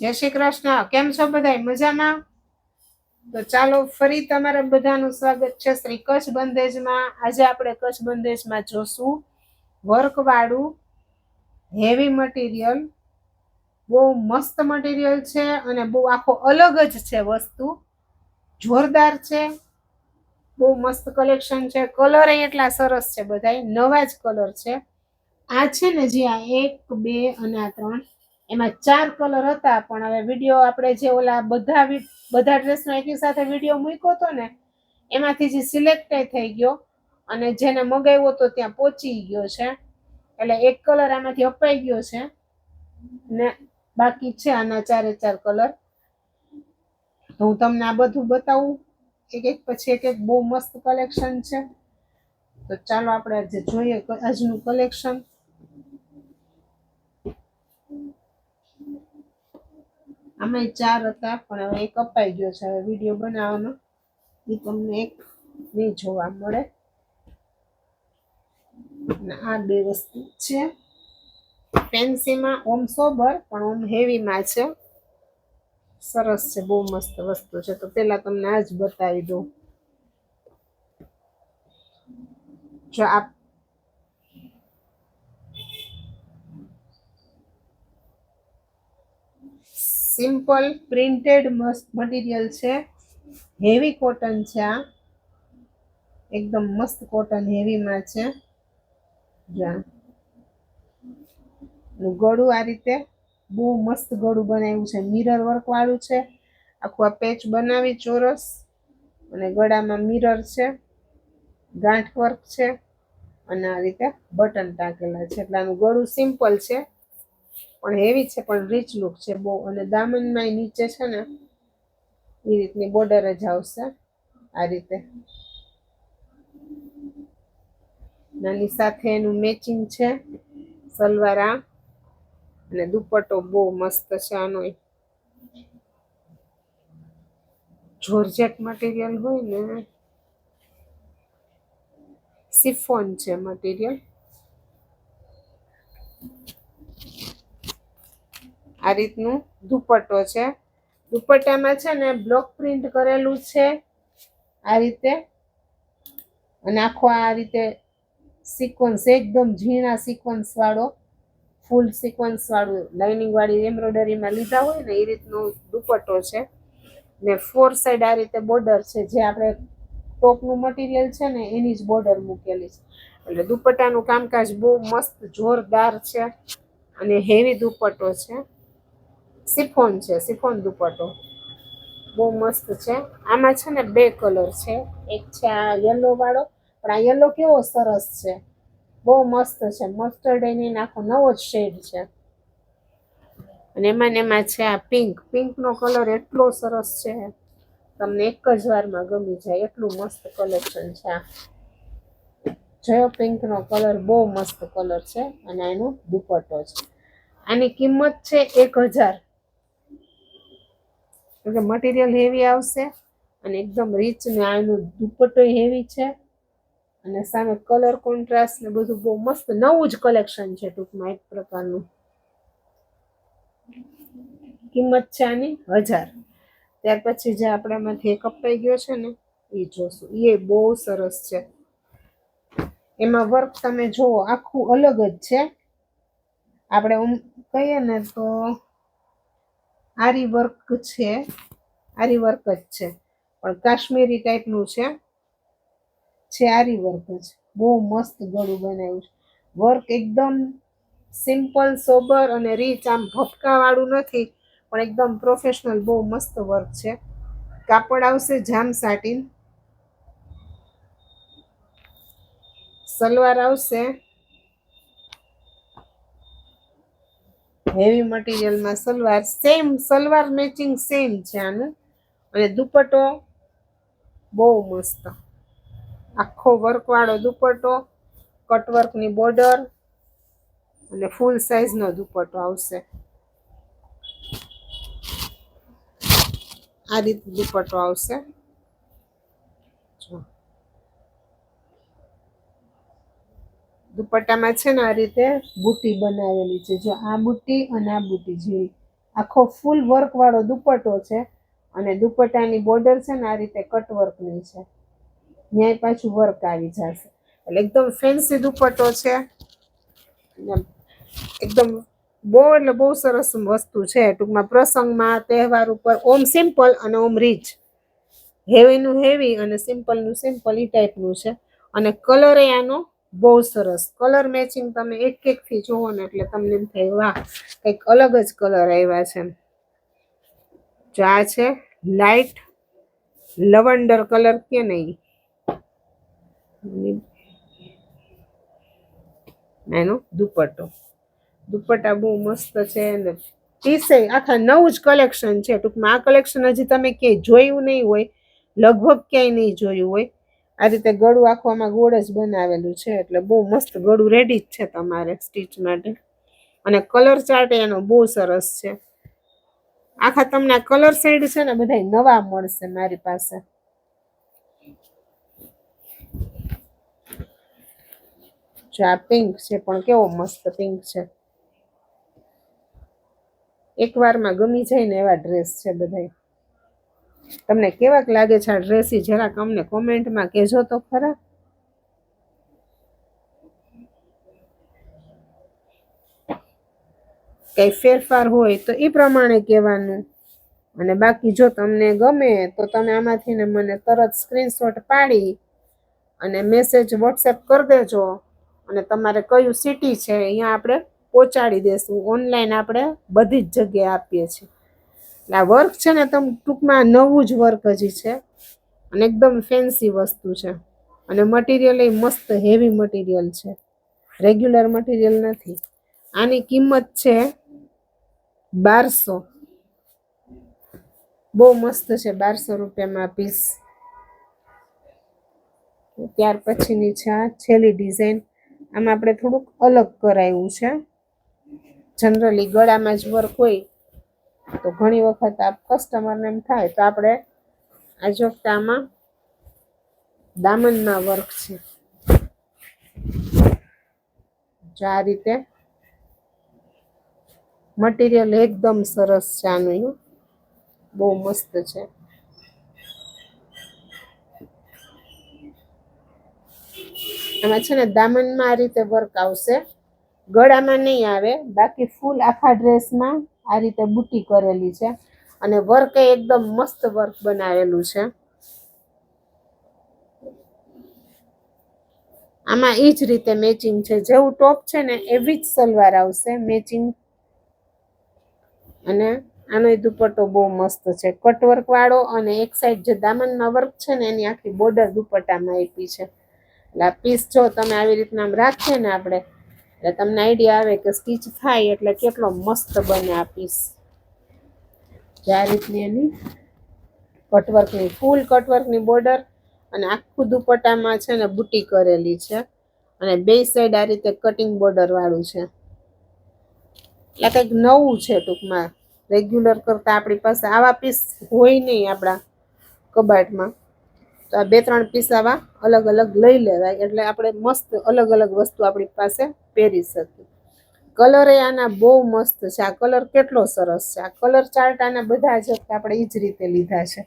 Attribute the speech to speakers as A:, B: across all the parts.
A: જય શ્રી કૃષ્ણ. કેમ છો બધા? મજામાં? તો ચાલો ફરી તમારા બધાનું સ્વાગત છે શ્રી કચ્છ બંદેજમાં આજે આપણે કચ્છ બંદેજમાં જોશું વર્કવાળું હેવી મટીરિયલ બહુ મસ્ત મટીરિયલ છે અને બહુ આખો અલગ જ છે વસ્તુ. જોરદાર છે. બહુ મસ્ત કલેક્શન છે. કલર એટલા સરસ છે બધાય. નવા જ કલર છે. આ છે ને જે આ એક, બે અને આ ત્રણ એમાં ચાર કલર હતા, પણ હવે વીડિયો આપણે જે ઓલા બધા બધા ડ્રેસનો એકી સાથે વીડિયો મૂક્યો હતો ને, એમાંથી જે સિલેક્ટ થઈ ગયો અને જેને મગાવ્યો તો ત્યાં પહોંચી ગયો છે. એટલે એક કલર આમાંથી અપાઈ ગયો છે ને બાકી છે આના ચારે ચાર કલર તો હું તમને આ બધું બતાવું. એક એક પછી એક એક બહુ મસ્ત કલેક્શન છે. તો ચાલો આપણે આજે જોઈએ આજનું કલેક્શન આમાં ચાર હતા, પણ હવે એક અપાઈ ગયો છે. હવે વીડિયો બનાવવાનો. એ તમને એક નહીં જોવા મળે. આ બે વસ્તુ છે. ફેન્સીમાં ઓમ સોબર, પણ ઓમ હેવીમાં છે. સરસ છે, બહુ મસ્ત વસ્તુ છે. તો પેલા તમને આ જ બતાવી દઉં. જો આ સિમ્પલ પ્રિન્ટેડ મસ્ત મટીરિયલ છે. હેવી કોટન છે આ. એકદમ મસ્ત કોટન હેવીમાં છે. જા ગળું આ રીતે બહુ મસ્ત ગળું બનાવ્યું છે. મિરર વર્ક વાળું છે. આખું આ પેચ બનાવી ચોરસ. અને ગળામાં મિરર છે. ગાંઠ વર્ક છે. અને આ રીતે બટન ટાંકેલા છે. એટલે આનું ગળું સિમ્પલ છે. પણ હેવી છે, પણ રીચ લુક છે બહુ. અને દામનમાં નીચે છે ને એ રીતની બોર્ડર જ આવશે આ રીતે. નાની સાથે એનું મેચિંગ છે, સલવાર આ. અને દુપટ્ટો બહુ મસ્ત છે આનો જોર્જેટ મટીરિયલ હોય ને સિફોન છે મટીરિયલ આ રીતનું દુપટ્ટો છે. દુપટ્ટામાં છે ને બ્લોક પ્રિન્ટ કરેલું છે આ રીતે. અને આખો આ રીતે સિક્વન્સ એકદમ ઝીણા સિક્વન્સ વાળો ફૂલ સિક્વન્સ વાળું લાઇનિંગ લીધા હોય ને એ રીતનો દુપટ્ટો છે. ને ફોર સાઈડ આ રીતે બોર્ડર છે. જે આપણે ટોપનું મટીરિયલ છે ને એની જ બોર્ડર મૂકેલી છે. એટલે દુપટ્ટાનું કામકાજ બહુ મસ્ત જોરદાર છે અને હેવી દુપટ્ટો છે. સિફોન છે, સિફોન દુપટ્ટો. બહુ મસ્ત છે. આમાં છે ને બે કલર છે. એક છે આ યલો વાળો, પણ આ યલો કેવો સરસ છે. બહુ મસ્ત છે. મસ્ટર્ડ એની આખો નવો જ શેડ છે. અને એમાં ને એમાં છે આ પિંક પિંકનો કલર એટલો સરસ છે. તમને એક જ વારમાં ગમી જાય. એટલું મસ્ત કલેક્શન છે આ. જયો પિંકનો કલર બહુ મસ્ત કલર છે. અને એનો દુપટ્ટો છે. આની કિંમત છે એક હજાર. એટલે મટીરિયલ હેવી આવશે અને એકદમ રીચ ને આનો દુપટ્ટો હેવી છે. અને સામે કલર કોન્ટ્રાસ્ટ ને બધું બહુ મસ્ત નવું જ કલેક્શન છે ટૂંકમાં એક પ્રકારનું. કિંમત છે આની હજાર. ત્યાર પછી જે આપણામાંથી એક અપાઈ ગયો છે ને, એ જોશું. એ બહુ સરસ છે. એમાં વર્ક તમે જુઓ, આખું અલગ જ છે. આપણે કહીએ ને તો આરી વર્ક છે. આરી વર્ક જ છે. પણ કાશ્મીરી ટાઈપનું છે. છે આરી વર્ક જ. બહુ મસ્ત ગળું બનાવ્યું છે. વર્ક એકદમ સિમ્પલ, સોબર અને રીચ આમ ભપકાવાળું નથી, પણ એકદમ પ્રોફેશનલ બહુ મસ્ત વર્ક છે. કાપડ આવશે જામ સાટીન. સલવાર આવશે. Heavy મટીરિયલમાં salwar same salwar matching same છે આનું. અને દુપટ્ટો બહુ મસ્ત. આખો વર્કવાળો દુપટ્ટો કટવર્કની બોર્ડર અને ફૂલ સાઇઝનો દુપટ્ટો આવશે. આ રીતે દુપટ્ટો આવશે જો દુપટ્ટામાં છે ને આ રીતે બુટ્ટી બનાવેલી છે. જો આ બુટ્ટી અને આ બુટ્ટી જેવી આખો ફૂલ વર્કવાળો દુપટ્ટો છે અને દુપટ્ટાની બોર્ડર છે ને આ રીતે કટ વર્કની છે. ન્યાય પાછું વર્ક આવી જશે. એટલે એકદમ ફેન્સી દુપટ્ટો છે. એકદમ બહુ એટલે બહુ સરસ વસ્તુ છે. ટૂંકમાં પ્રસંગમાં તહેવાર ઉપર ઓમ સિમ્પલ અને ઓમ રીચ હેવીનું હેવી અને સિમ્પલનું સિમ્પલ એ ટાઈપનું છે. અને કલર એ આનો બહુ સરસ. કલર મેચિંગ તમે એક એકથી જુઓ ને એટલે તમને એમ થાય, વાહ, કંઈક અલગ જ કલર આવ્યા છે. જો આ છે લાઈટ લવંડર કલર કે નહીં? એનો દુપટ્ટો. દુપટ્ટા બહુ મસ્ત છે અને પીસે આખા નવું જ કલેક્શન છે. ટૂંકમાં આ કલેક્શન હજી તમે ક્યાંય જોયું નહીં હોય, લગભગ ક્યાંય નહીં જોયું હોય. આ રીતે ગળું આખું આમાં ગોળ જ બનાવેલું છે, એટલે બહુ મસ્ત ગળું રેડી જ છે તમારે સ્ટીચ માટે. અને કલર ચાર્ટ એનો બહુ સરસ છે. આખા તમને કલર સાઈડ છે ને બધા નવા મળશે મારી પાસે. આ પિંક છે, પણ કેવો મસ્ત પિંક છે. એકવારમાં ગમી જાય ને એવા ડ્રેસ છે બધા તમને કેવાક લાગે છે આ ડ્રેસી જરાક અમને કોમેન્ટમાં કહેજો તો ખરા? કંઈ ફેરફાર હોય તો એ પ્રમાણે કહેવાનું. અને બાકી જો તમને ગમે તો તમે આમાંથી ને મને તરત સ્ક્રીનશોટ પાડી અને મેસેજ વોટ્સએપ કરી દેજો. અને તમારે કયું સિટી છે અહીંયા આપણે પહોંચાડી દેશું. ઓનલાઈન આપણે બધી જ જગ્યાએ આપીએ છીએ. એટલે આ વર્ક છે ને તમ ટૂંકમાં નવું જ વર્ક હજી છે. અને એકદમ ફેન્સી વસ્તુ છે. અને મટીરિયલ એ મસ્ત હેવી મટીરિયલ છે. રેગ્યુલર મટીરિયલ નથી. આની કિંમત છે બારસો. બહુ મસ્ત છે બારસો રૂપિયામાં પીસ ત્યાર પછીની છે છેલ્લી ડિઝાઇન આમાં આપણે થોડુંક અલગ કરાયું છે. જનરલી ગળામાં જ વર્ક હોય તો ઘણી વખત આ કસ્ટમરને એમ થાય તો આપણે આ જો આમાં દામનમાં વર્ક છે. જો આ રીતે મટીરિયલ એકદમ સરસ છે આનું. બહુ મસ્ત છે. આમાં છે ને દામનમાં આ રીતે વર્ક આવશે. ગળામાં નહીં આવે, બાકી ફૂલ આખા ડ્રેસમાં આ રીતે બુટી કરેલી છે. અને વર્ક એ એકદમ મસ્ત વર્ક બનાવેલું છે. આમાં એ જ રીતે મેચિંગ છે. જેવું ટોપ છે ને એવી જ સલવાર આવશે મેચિંગ અને આનો દુપટ્ટો બહુ મસ્ત છે. કટવર્ક વાળો અને એક સાઈડ જે દામનમાં વર્ક છે ને એની આખી બોર્ડર દુપટ્ટામાં આપી છે. એટલે આ પીસ જો તમે આવી રીતના રાખીએ ને આપણે એટલે તમને આઈડિયા આવે કે સ્ટીચ થાય એટલે કેટલો મસ્ત બને આ પીસ આ રીતની એની કટવર્કની ફૂલ કટવર્કની બોર્ડર અને આખું દુપટ્ટામાં છે ને બુટી કરેલી છે. અને બે સાઈડ આ રીતે કટિંગ બોર્ડરવાળું છે. એટલે કંઈક નવું છે ટૂંકમાં. રેગ્યુલર કરતાં આપણી પાસે આવા પીસ હોય નહીં આપણા કબાટમાં. તો આ બે ત્રણ પીસ આવા અલગ અલગ લઈ લેવાય. એટલે આપણે મસ્ત અલગ અલગ વસ્તુ આપણી પાસે પહેરી શકીએ. કલર એ આના બહુ મસ્ત છે. આ કલર કેટલો સરસ છે. આ કલર ચાર્ટ આના બધા જ આપણે એ જ રીતે લીધા છે.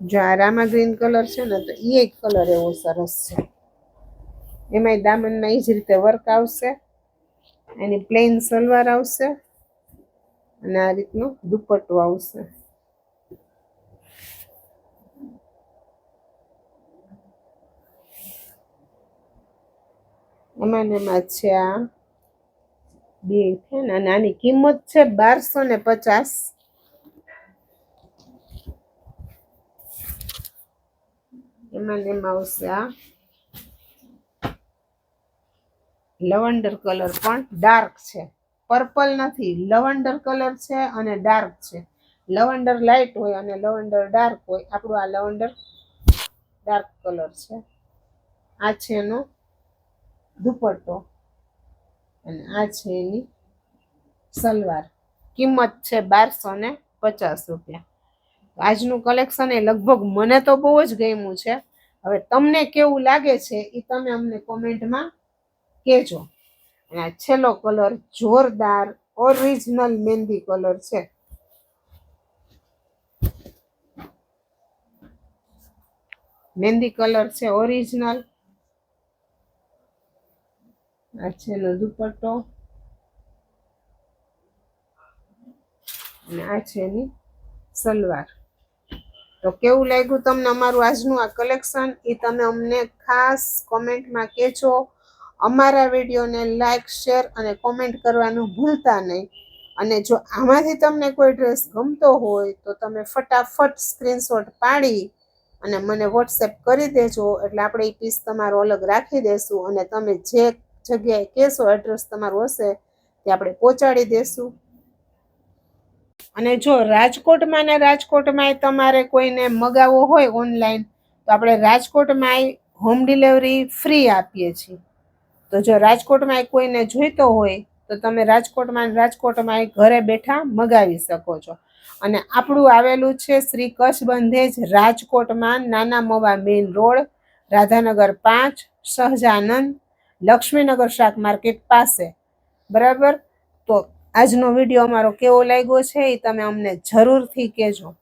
A: જો આ રામા ગ્રીન કલર છે ને, તો એ એક કલર એવો સરસ છે. એમાંય દામનમાં એ જ રીતે વર્ક આવશે. એની પ્લેન સલવાર આવશે. અને આ રીતનું દુપટ્ટો આવશે. એમાં એમાં છે આ બે છે ને આની કિંમત છે બારસો ને પચાસ. એમાં એમાં આવશે આ લવંડર કલર પણ ડાર્ક છે. પર્પલ નથી, લવંડર કલર છે અને ડાર્ક છે. લવંડર લાઇટ હોય અને લવંડર ડાર્ક હોય, આપણું આ લવંડર ડાર્ક કલર છે. આ છે એનો દુપટ્ટો. અને આ છે એની સલવાર. કિંમત છે બારસો ને પચાસ રૂપિયા. આજનું કલેક્શન એ લગભગ મને તો બહુ જ ગમ્યું છે. હવે તમને કેવું લાગે છે એ તમે અમને કોમેન્ટમાં કહેજો. અને આ છેલ્લો કલર જોરદાર ઓરિજિનલ મહેંદી કલર છે. મહેંદી કલર છે ઓરિજિનલ આ છે એનો દુપટ્ટો અને આ છે એની સલવાર. તો કેવું લાગ્યું તમને અમારું આજનું આ કલેક્શન? એ તમે અમને ખાસ કોમેન્ટમાં કહેજો. અમારા વિડીયોને લાઈક, શેર અને કોમેન્ટ કરવાનું ભૂલતા નહીં. અને જો આમાંથી તમને કોઈ ડ્રેસ ગમતો હોય, તો તમે ફટાફટ સ્ક્રીનશોટ પાડી અને મને વોટ્સએપ કરી દેજો. એટલે આપણે એ પીસ તમારો અલગ રાખી દેશું અને તમે જે જગ્યાએ કહેશો એડ્રેસ તમારું હશે, તે આપણે પહોંચાડી દેશું. અને જો રાજકોટમાં ને રાજકોટમાં તમારે કોઈને મગાવવો હોય ઓનલાઈન તો આપણે રાજકોટમાં હોમ ડિલિવરી ફ્રી આપીએ છીએ. તો જો રાજકોટમાં કોઈને જોઈતો હોય, તો તમે રાજકોટમાં રાજકોટમાં ઘરે બેઠા મગાવી શકો છો. અને આપણું આવેલું છે શ્રી કચ્છ બંધેજ રાજકોટમાં નાના મવા મેઇન રોડ રાધાનગર પાંચ, સહજાનંદ લક્ષ્મીનગર શાક માર્કેટ પાસે. બરાબર? તો આજનો વીડિયો અમારો કેવો લાગ્યો છે એ તમે અમને જરૂરથી કહેજો.